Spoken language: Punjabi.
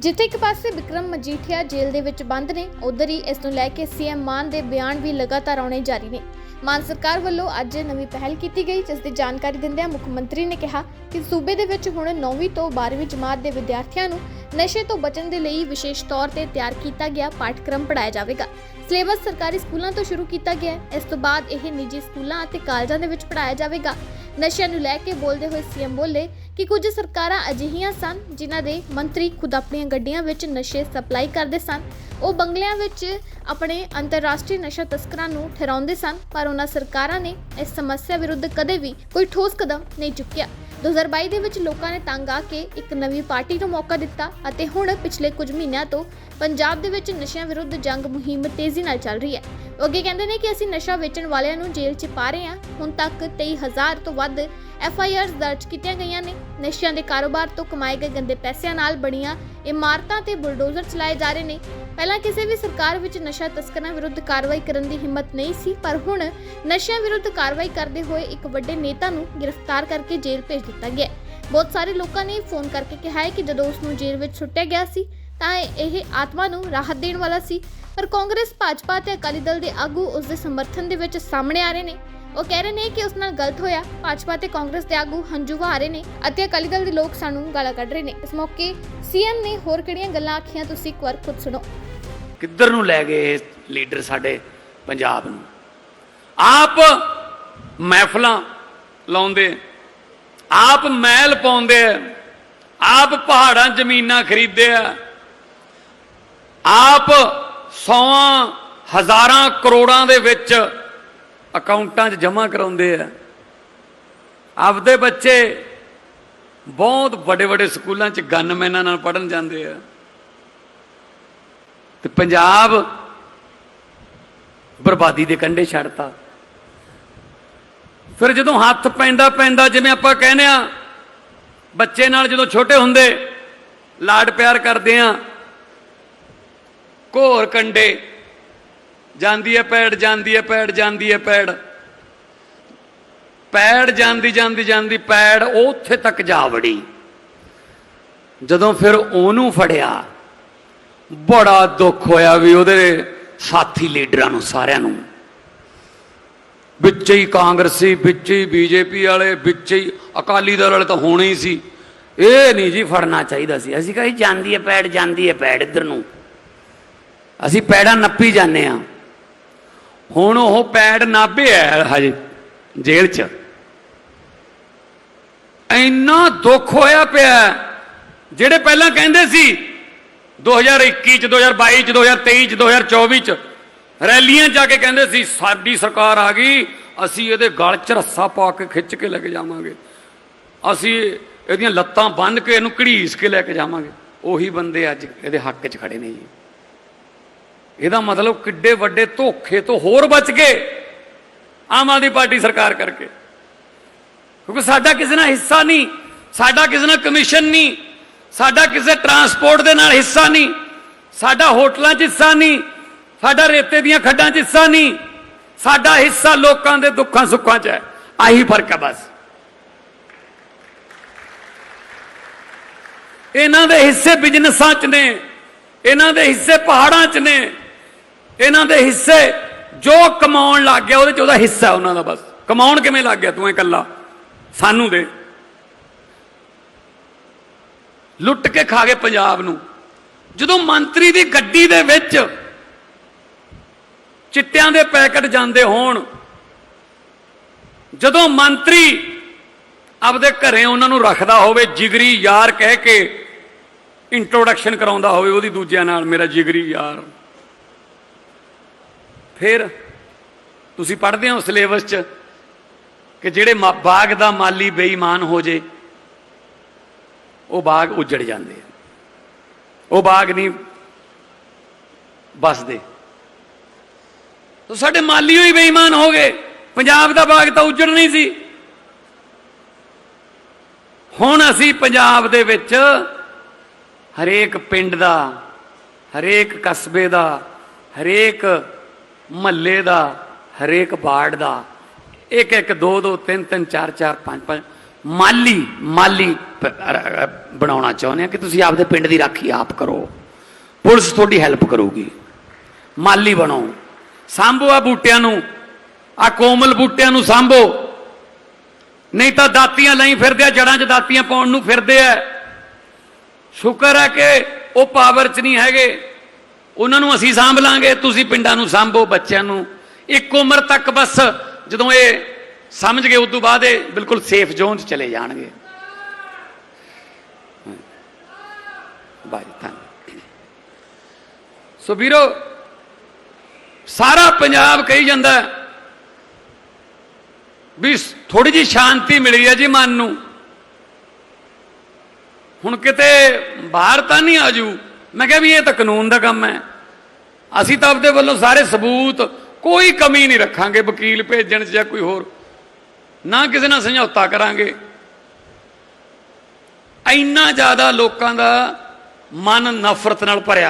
ਜਿੱਥੇ ਇੱਕ ਪਾਸੇ ਵਿਕਰਮ ਮਜੀਠੀਆ ਜੇਲ੍ਹ ਦੇ ਵਿੱਚ ਬੰਦ ਨੇ, ਉਧਰ ਹੀ ਇਸ ਨੂੰ ਲੈ ਕੇ ਸੀਐਮ ਮਾਨ ਦੇ ਬਿਆਨ ਵੀ ਲਗਾਤਾਰ ਆਉਣੇ ਜਾਰੀ ਨੇ। ਮਾਨ ਸਰਕਾਰ ਵੱਲੋਂ ਅੱਜ ਨਵੀਂ ਪਹਿਲ ਕੀਤੀ ਗਈ, ਜਿਸ ਦੀ ਜਾਣਕਾਰੀ ਦਿੰਦਿਆਂ ਮੁੱਖ ਮੰਤਰੀ ਨੇ ਕਿਹਾ ਕਿ ਸੂਬੇ ਦੇ ਵਿੱਚ ਹੁਣ 9ਵੀਂ ਤੋਂ 12ਵੀਂ ਜਮਾਤ ਦੇ ਵਿਦਿਆਰਥੀਆਂ ਨੂੰ ਨਸ਼ੇ ਤੋਂ ਬਚਣ ਦੇ ਲਈ ਵਿਸ਼ੇਸ਼ ਤੌਰ ਤੇ ਤਿਆਰ ਕੀਤਾ ਗਿਆ ਪਾਠਕ੍ਰਮ ਪੜਾਇਆ ਜਾਵੇਗਾ। ਸਿਲੇਬਸ ਸਰਕਾਰੀ ਸਕੂਲਾਂ ਤੋਂ ਸ਼ੁਰੂ ਕੀਤਾ ਗਿਆ ਹੈ। ਇਸ ਤੋਂ ਬਾਅਦ ਇਹ ਨਿੱਜੀ ਸਕੂਲਾਂ ਅਤੇ ਕਾਲਜਾਂ ਦੇ ਵਿੱਚ ਪੜਾਇਆ ਜਾਵੇਗਾ। ਨਸ਼ਿਆਂ ਨੂੰ ਲੈ ਕੇ ਬੋਲਦੇ ਹੋਏ ਸੀਐਮ ਬੋਲੇ ਕਿ ਕੁਝ ਸਰਕਾਰਾਂ ਅਜਿਹੀਆਂ ਸਨ ਜਿਨ੍ਹਾਂ ਦੇ ਮੰਤਰੀ ਖੁਦ ਆਪਣੀਆਂ ਗੱਡੀਆਂ ਵਿੱਚ ਨਸ਼ੇ ਸਪਲਾਈ ਕਰਦੇ ਸਨ। ਉਹ ਬੰਗਲਿਆਂ ਵਿੱਚ ਆਪਣੇ ਅੰਤਰਰਾਸ਼ਟਰੀ ਨਸ਼ਾ ਤਸਕਰਾਂ ਨੂੰ ਠਹਿਰਾਉਂਦੇ ਸਨ, ਪਰ ਉਹਨਾਂ ਸਰਕਾਰਾਂ ਨੇ ਇਸ ਸਮੱਸਿਆ ਵਿਰੁੱਧ ਕਦੇ ਵੀ ਕੋਈ ਠੋਸ ਕਦਮ ਨਹੀਂ ਚੁੱਕਿਆ। 2022 ਦੇ ਵਿੱਚ ਲੋਕਾਂ ਨੇ ਤੰਗ ਆ ਕੇ ਇੱਕ ਨਵੀਂ ਪਾਰਟੀ ਨੂੰ ਮੌਕਾ ਦਿੱਤਾ ਅਤੇ ਹੁਣ ਪਿਛਲੇ ਕੁਝ ਮਹੀਨਿਆਂ ਤੋਂ ਪੰਜਾਬ ਦੇ ਵਿੱਚ ਨਸ਼ਿਆਂ ਵਿਰੁੱਧ ਜੰਗ ਮੁਹਿੰਮ ਤੇਜ਼ੀ ਨਾਲ ਚੱਲ ਰਹੀ ਹੈ। ਉਹ ਅੱਗੇ ਕਹਿੰਦੇ ਨੇ ਕਿ ਅਸੀਂ ਨਸ਼ਾ ਵੇਚਣ ਵਾਲਿਆਂ ਨੂੰ ਜੇਲ੍ਹ 'ਚ ਪਾ ਰਹੇ ਹਾਂ। ਹੁਣ ਤੱਕ 23000 ਤੋਂ ਵੱਧ ਐਫ ਆਈ ਆਰਸ ਦਰਜ ਕੀਤੀਆਂ ਗਈਆਂ ਨੇ। ਨਸ਼ਿਆਂ ਦੇ ਕਾਰੋਬਾਰ ਤੋਂ ਕਮਾਏ ਗਏ ਗੰਦੇ ਪੈਸਿਆਂ ਨਾਲ ਬਣੀਆਂ ਇਮਾਰਤਾਂ ਤੇ ਬੁਲਡੋਜ਼ਰ ਚਲਾਏ ਜਾ ਰਹੇ ਨੇ। ਪਹਿਲਾਂ ਕਿਸੇ ਵੀ ਸਰਕਾਰ ਵਿੱਚ ਨਸ਼ਾ ਤਸਕਰਾਂ ਵਿਰੁੱਧ ਕਾਰਵਾਈ ਕਰਨ ਦੀ ਹਿੰਮਤ ਨਹੀਂ ਸੀ, ਪਰ ਹੁਣ ਨਸ਼ਿਆਂ ਵਿਰੁੱਧ ਕਾਰਵਾਈ ਕਰਦੇ ਹੋਏ ਇੱਕ ਵੱਡੇ ਨੇਤਾ ਨੂੰ ਗ੍ਰਿਫਤਾਰ ਕਰਕੇ ਜੇਲ੍ਹ ਭੇਜ ਦਿੱਤਾ ਗਿਆ ਬਹੁਤ ਸਾਰੇ ਲੋਕਾਂ ਨੇ ਫੋਨ ਕਰਕੇ ਕਿਹਾ ਹੈ ਕਿ ਜਦੋਂ ਉਸ ਨੂੰ ਜੇਲ੍ਹ ਵਿੱਚ ਸੁੱਟਿਆ ਗਿਆ ਸੀ, ਤਾਂ ਇਹ ਆਤਮਾ ਨੂੰ ਰਾਹਤ ਦੇਣ ਵਾਲਾ ਸੀ। ਪਰ ਕਾਂਗਰਸ, ਭਾਜਪਾ ਤੇ ਅਕਾਲੀ ਦਲ ਦੇ ਆਗੂ ਉਸ ਦੇ ਸਮਰਥਨ ਦੇ ਵਿੱਚ ਸਾਹਮਣੇ ਆ ਰਹੇ ਨੇ। ਉਹ ਕਹਿ ਰਹੇ ਨੇ ਕਿ ਉਸ ਨਾਲ ਗਲਤ ਹੋਇਆ। ਭਾਜਪਾ ਤੇ ਕਾਂਗਰਸ ਦੇ ਆਗੂ ਹੰਝੂ ਵਹਾ ਰਹੇ ਨੇ ਅਤੇ ਅਕਾਲੀ ਦਲ ਦੇ ਲੋਕ ਸਾਨੂੰ ਗਾਲਾਂ ਕੱਢ ਰਹੇ ਨੇ। ਇਸ ਮੌਕੇ ਸੀਐਮ ਨੇ ਹੋਰ ਕਿਹੜੀਆਂ ਗੱਲਾਂ ਆਖੀਆਂ, ਤੁਸੀਂ ਇੱਕ ਵਾਰ ਖੁਦ ਸੁਣੋ। ਕਿੱਧਰ ਨੂੰ ਲੈ ਗਏ ਇਹ ਲੀਡਰ ਸਾਡੇ ਪੰਜਾਬ ਨੂੰ? ਆਪ ਮਹਿਫਲਾਂ ਲਾਉਂਦੇ, ਆਪ ਮਹਿਲ ਪਾਉਂਦੇ ਆ, ਆਪ ਪਹਾੜਾਂ, ਜ਼ਮੀਨਾਂ ਖਰੀਦਦੇ ਆ, ਆਪ ਸੌਆਂ ਹਜ਼ਾਰਾਂ ਕਰੋੜਾਂ ਦੇ ਵਿੱਚ ਅਕਾਊਂਟਾਂ 'ਚ ਜਮ੍ਹਾਂ ਕਰਾਉਂਦੇ ਆ। ਆਪਦੇ ਬੱਚੇ ਬਹੁਤ ਵੱਡੇ ਵੱਡੇ ਸਕੂਲਾਂ 'ਚ ਗਨਮੈਨਾਂ ਨਾਲ ਪੜਨ ਜਾਂਦੇ ਆ। ਤੇ ਪੰਜਾਬ ਬਰਬਾਦੀ ਦੇ ਕੰਢੇ ਛੱਡਤਾ। ਫਿਰ ਜਦੋਂ ਹੱਥ ਪੈਂਦਾ ਪੈਂਦਾ ਜਿਵੇਂ ਆਪਾਂ ਕਹਿੰਦੇ ਆ, ਬੱਚੇ ਨਾਲ ਜਦੋਂ ਛੋਟੇ ਹੁੰਦੇ, ਲਾਡ ਪਿਆਰ ਕਰਦੇ ਆ, ਘੋਰ ਕੰਡੇ ਜਾਂਦੀ ਹੈ ਪੈੜ, ਜਾਂਦੀ ਹੈ ਪੈੜ, ਜਾਂਦੀ ਹੈ ਪੈੜ। ਪੈੜ ਜਾਂਦੀ ਜਾਂਦੀ ਜਾਂਦੀ, ਪੈੜ ਉਹ ਉੱਥੇ ਤੱਕ ਜਾ ਵੜੀ। ਜਦੋਂ ਫਿਰ ਉਹਨੂੰ ਫੜਿਆ, ਬੜਾ ਦੁੱਖ ਹੋਇਆ ਵੀ ਉਹਦੇ ਸਾਥੀ ਲੀਡਰਾਂ ਨੂੰ, ਸਾਰਿਆਂ ਨੂੰ। ਵਿੱਚ ਹੀ ਕਾਂਗਰਸੀ ਵਿੱਚ ਹੀ ਬੀਜੇਪੀ ਵਾਲੇ, ਵਿੱਚ ਹੀ ਅਕਾਲੀ ਦਲ ਵਾਲੇ ਤਾਂ ਹੋਣੇ ਹੀ ਸੀ। ਇਹ ਨਹੀਂ ਜੀ ਫੜਨਾ ਚਾਹੀਦਾ ਸੀ। ਅਸੀਂ ਕਹੀ ਜਾਂਦੀ ਹੈ ਪੈੜ, ਜਾਂਦੀ ਹੈ ਪੈੜ ਇੱਧਰ ਨੂੰ। ਅਸੀਂ ਪੈੜਾਂ ਨੱਪੀ ਜਾਂਦੇ ਆ ਹੁਣ ਉਹ ਪੈੜ ਨਾਭੇ ਹੈ ਹਜੇ ਜੇਲ੍ਹ 'ਚ। ਇੰਨਾ ਦੁੱਖ ਹੋਇਆ ਪਿਆ, ਜਿਹੜੇ ਪਹਿਲਾਂ ਕਹਿੰਦੇ ਸੀ 2021 ਚ 2022 ਚ 2023 ਚ 2024 ਚ, ਰੈਲੀਆਂ ਜਾ ਕੇ ਕਹਿੰਦੇ ਸੀ, ਸਾਡੀ ਸਰਕਾਰ ਆ ਗਈ, ਅਸੀਂ ਇਹਦੇ ਗਲ 'ਚ ਰੱਸਾ ਪਾ ਕੇ ਖਿੱਚ ਕੇ ਲੈ ਕੇ ਜਾਵਾਂਗੇ। ਅਸੀਂ ਇਹਦੀਆਂ ਲੱਤਾਂ ਬੰਨ੍ਹ ਕੇ ਇਹਨੂੰ ਘੜੀਸ ਕੇ ਲੈ ਕੇ ਜਾਵਾਂਗੇ। ਉਹੀ ਬੰਦੇ ਅੱਜ ਇਹਦੇ ਹੱਕ 'ਚ ਖੜੇ ਨੇ ਜੀ। ਇਹਦਾ ਮਤਲਬ ਕਿੱਡੇ ਵੱਡੇ ਧੋਖੇ ਤੋਂ ਹੋਰ ਬਚ ਗਏ ਆਮ ਆਦਮੀ ਪਾਰਟੀ ਸਰਕਾਰ ਕਰਕੇ। ਕਿਉਂਕਿ ਸਾਡਾ ਕਿਸੇ ਨਾਲ ਹਿੱਸਾ ਨਹੀਂ, ਸਾਡਾ ਕਿਸੇ ਨਾਲ ਕਮਿਸ਼ਨ ਨਹੀਂ, ਸਾਡਾ ਕਿਸੇ ਟਰਾਂਸਪੋਰਟ ਦੇ ਨਾਲ ਹਿੱਸਾ ਨਹੀਂ, ਸਾਡਾ ਹੋਟਲਾਂ 'ਚ ਹਿੱਸਾ ਨਹੀਂ, ਸਾਡਾ ਰੇਤੇ ਦੀਆਂ ਖੱਡਾਂ 'ਚ ਹਿੱਸਾ ਨਹੀਂ, ਸਾਡਾ ਹਿੱਸਾ ਲੋਕਾਂ ਦੇ ਦੁੱਖਾਂ ਸੁੱਖਾਂ 'ਚ ਹੈ। ਆਹੀ ਫ਼ਰਕ ਹੈ ਬਸ। ਇਹਨਾਂ ਦੇ ਹਿੱਸੇ ਬਿਜ਼ਨਸਾਂ 'ਚ ਨੇ, ਇਹਨਾਂ ਦੇ ਹਿੱਸੇ ਪਹਾੜਾਂ 'ਚ ਨੇ ਇਹਨਾਂ ਦੇ ਹਿੱਸੇ, ਜੋ ਕਮਾਉਣ ਲੱਗ ਗਿਆ, ਉਹਦੇ 'ਚ ਉਹਦਾ ਹਿੱਸਾ ਉਹਨਾਂ ਦਾ ਬਸ। ਕਮਾਉਣ ਕਿਵੇਂ ਲੱਗ ਗਿਆ ਤੂੰ ਇਹ ਇਕੱਲਾ? ਸਾਨੂੰ ਦੇ। ਲੁੱਟ ਕੇ ਖਾ ਗਏ ਪੰਜਾਬ ਨੂੰ। ਜਦੋਂ ਮੰਤਰੀ ਦੀ ਗੱਡੀ ਦੇ ਵਿੱਚ ਚਿੱਟਿਆਂ ਦੇ ਪੈਕਟ ਜਾਂਦੇ ਹੋਣ, ਜਦੋਂ ਮੰਤਰੀ ਆਪਦੇ ਘਰੇ ਉਹਨਾਂ ਨੂੰ ਰੱਖਦਾ ਹੋਵੇ, ਜਿਗਰੀ ਯਾਰ ਕਹਿ ਕੇ ਇੰਟਰੋਡਕਸ਼ਨ ਕਰਾਉਂਦਾ ਹੋਵੇ, ਉਹਦੀ ਦੂਜਿਆਂ ਨਾਲ, ਮੇਰਾ ਜਿਗਰੀ ਯਾਰ ਫਿਰ ਤੁਸੀਂ ਪੜ੍ਹਦੇ ਹੋ ਸਿਲੇਬਸ 'ਚ ਕਿ ਜਿਹੜੇ ਮਾ- ਬਾਗ ਦਾ ਮਾਲੀ ਬੇਈਮਾਨ ਹੋ ਜੇ, ਉਹ ਬਾਗ ਉਜੜ ਜਾਂਦੇ ਆ। ਉਹ ਬਾਗ ਨਹੀਂ ਬਸਦੇ ਤਾਂ ਸਾਡੇ ਮਾਲੀ ਹੋਈ ਬੇਈਮਾਨ ਹੋ ਗਏ। ਪੰਜਾਬ ਦਾ ਬਾਗ ਤਾਂ ਉਜੜ ਨਹੀਂ ਸੀ। ਹੁਣ ਅਸੀਂ ਪੰਜਾਬ ਦੇ ਵਿੱਚ ਹਰੇਕ ਪਿੰਡ ਦਾ, ਹਰੇਕ ਕਸਬੇ ਦਾ, ਹਰੇਕ ਮਹੱਲੇ ਦਾ, ਹਰੇਕ ਵਾਰਡ ਦਾ ਇੱਕ ਇੱਕ ਦੋ ਦੋ ਤਿੰਨ ਤਿੰਨ ਚਾਰ ਚਾਰ ਪੰਜ ਪੰਜ ਮਾਲੀ ਮਾਲੀ ਬਣਾਉਣਾ ਚਾਹੁੰਦੇ ਆ ਕਿ ਤੁਸੀਂ ਆਪਦੇ ਪਿੰਡ ਦੀ ਰਾਖੀ ਆਪ ਕਰੋ। ਪੁਲਿਸ ਤੁਹਾਡੀ ਹੈਲਪ ਕਰੂਗੀ। ਮਾਲੀ ਬਣੋ। ਸਾਂਭੋ ਆ ਬੂਟਿਆਂ ਨੂੰ। ਆ ਕੋਮਲ ਬੂਟਿਆਂ ਨੂੰ ਸਾਂਭੋ। ਨਹੀਂ ਤਾਂ ਦਾਤੀਆਂ ਲਈ ਫਿਰਦੇ ਆ ਜੜਾਂ 'ਚ ਦਾਤੀਆਂ ਪਾਉਣ ਨੂੰ ਫਿਰਦੇ ਆ। ਸ਼ੁਕਰ ਹੈ ਕਿ ਉਹ ਪਾਵਰ 'ਚ ਨਹੀਂ ਹੈਗੇ। ਉਹਨਾਂ ਨੂੰ ਅਸੀਂ ਸਾਂਭ ਲਾਂਗੇ ਤੁਸੀਂ ਪਿੰਡਾਂ ਨੂੰ ਸਾਂਭੋ, ਬੱਚਿਆਂ ਨੂੰ। ਇੱਕ ਉਮਰ ਤੱਕ ਬਸ ਜਦੋਂ ਇਹ ਸਮਝ ਗਏ, ਉਦੋਂ ਬਾਅਦ ਇਹ ਬਿਲਕੁਲ ਸੇਫ ਜ਼ੋਨ 'ਚ ਚਲੇ ਜਾਣਗੇ। ਬਾਈ ਤਾਂ ਸੋ ਵੀਰੋ, ਸਾਰਾ ਪੰਜਾਬ ਕਹੀ ਜਾਂਦਾ ਵੀ ਥੋੜੀ ਜੀ ਸ਼ਾਂਤੀ ਮਿਲੀ ਹੈ ਜੀ ਮਨ ਨੂੰ। ਹੁਣ ਕਿਤੇ ਬਾਹਰ ਤਾਂ ਨਹੀਂ ਆਜੂ। ਮੈਂ ਕਿਹਾ ਵੀ ਇਹ ਤਾਂ ਕਾਨੂੰਨ ਦਾ ਕੰਮ ਹੈ। ਅਸੀਂ ਤਾਂ ਆਪਦੇ ਵੱਲੋਂ ਸਾਰੇ ਸਬੂਤ ਕੋਈ ਕਮੀ ਨਹੀਂ ਰੱਖਾਂਗੇ, ਵਕੀਲ ਭੇਜਣ 'ਚ ਜਾਂ ਕੋਈ ਹੋਰ। ਨਾ ਕਿਸੇ ਨਾਲ ਸਮਝੌਤਾ ਕਰਾਂਗੇ। ਇੰਨਾ ਜ਼ਿਆਦਾ ਲੋਕਾਂ ਦਾ ਮਨ ਨਫ਼ਰਤ ਨਾਲ ਭਰਿਆ